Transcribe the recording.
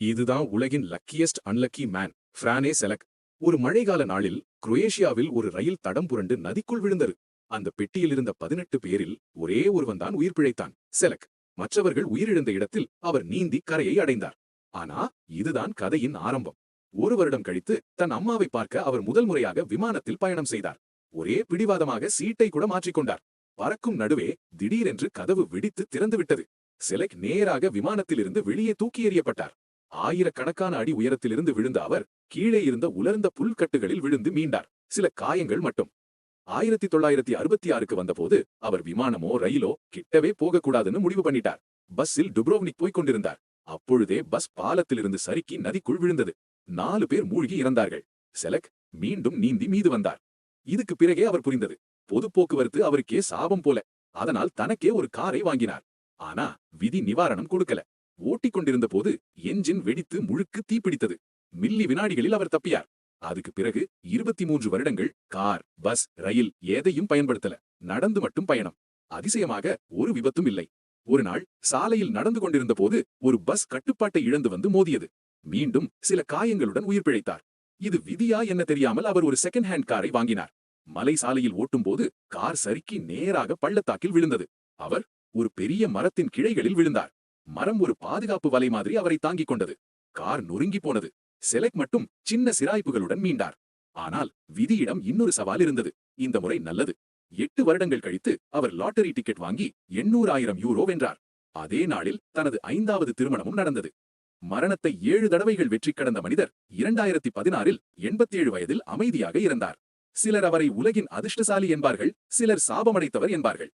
இதுதான் உலகின் luckiest unlucky man பிரானே செலக் ஒரு மழைக்கால நாளில் குரோயேஷியாவில் ஒரு ரயில் தடம் புரண்டு நதிக்குள் விழுந்தது. அந்த பெட்டியில் இருந்த பதினெட்டு பேரில் ஒரே ஒருவன் தான் உயிர் பிழைத்தான் செலக் மற்றவர்கள் உயிரிழந்த இடத்தில் அவர் நீந்தி கரையை அடைந்தார். ஆனா இதுதான் கதையின் ஆரம்பம். ஒரு வருடம் கழித்து தன் அம்மாவை பார்க்க அவர் முதல் முறையாக விமானத்தில் பயணம் செய்தார். ஒரே பிடிவாதமாக சீட்டை கூட மாற்றிக்கொண்டார் பறக்கும் நடுவே திடீரென்று கதவு வெடித்து திறந்துவிட்டது. செலக் நேராக விமானத்திலிருந்து வெளியே தூக்கி எறியப்பட்டார். ஆயிரக்கணக்கான அடி உயரத்திலிருந்து விழுந்த அவர் கீழே இருந்த உலர்ந்த புல்கட்டுகளில் விழுந்து மீண்டார். சில காயங்கள் மட்டும். ஆயிரத்தி தொள்ளாயிரத்தி அறுபத்தி ஆறுக்கு வந்தபோது அவர் விமானமோ ரயிலோ கிட்டவே போகக்கூடாதுன்னு முடிவு பண்ணிட்டார். பஸ்ஸில் டுப்ரோவ்னிக் போய்க் கொண்டிருந்தார். அப்பொழுதே பஸ் பாலத்திலிருந்து சறுக்கி நதிக்குள் விழுந்தது. நாலு பேர் மூழ்கி இறந்தார்கள். செலக் மீண்டும் நீந்தி மீது வந்தார். இதுக்கு பிறகே அவர் புரிந்தது. பொது போக்குவரத்து அவருக்கே சாபம் போல. அதனால் தனக்கே ஒரு காரை வாங்கினார். ஆனா விதி நிவாரணம் கொடுக்கல. ஓட்டிக் கொண்டிருந்த போது என்ஜின் வெடித்து முழுக்கு தீப்பிடித்தது. மில்லி வினாடிகளில் அவர் தப்பியார். அதுக்கு பிறகு இருபத்தி மூன்று வருடங்கள் கார் பஸ் ரயில் எதையும் பயன்படுத்தல. நடந்து மட்டும் பயணம். அதிசயமாக ஒரு விபத்தும் இல்லை. ஒரு நாள் சாலையில் நடந்து கொண்டிருந்த போது ஒரு பஸ் கட்டுப்பாட்டை இழந்து வந்து மோதியது. மீண்டும் சில காயங்களுடன் உயிர் பிழைத்தார். இது விதியா என்ன தெரியாமல் அவர் ஒரு செகண்ட் ஹேண்ட் காரை வாங்கினார். மலை சாலையில் ஓட்டும்போது கார் சறுக்கி நேராக பள்ளத்தாக்கில் விழுந்தது. அவர் ஒரு பெரிய மரத்தின் கிளைகளில் விழுந்தார். மரம் ஒரு பாதுகாப்பு வலை மாதிரி அவரை தாங்கிக் கொண்டது. கார் நொறுங்கி போனது. செலக் மட்டும் சின்ன சிராய்ப்புகளுடன் மீண்டார். ஆனால் விதியிடம் இன்னொரு சவால் இருந்தது. இந்த முறை நல்லது. எட்டு வருடங்கள் கழித்து அவர் லாட்டரி டிக்கெட் வாங்கி எண்ணூறாயிரம் யூரோ வென்றார். அதே நாளில் தனது ஐந்தாவது திருமணமும் நடந்தது. மரணத்தை ஏழு தடவைகள் வெற்றி கடந்த மனிதர் இரண்டாயிரத்தி பதினாறில் எண்பத்தேழு வயதில் அமைதியாக இறந்தார் சிலர் அவரை உலகின் அதிர்ஷ்டசாலி என்பார்கள். சிலர் சாபமடைத்தவர் என்பார்கள்.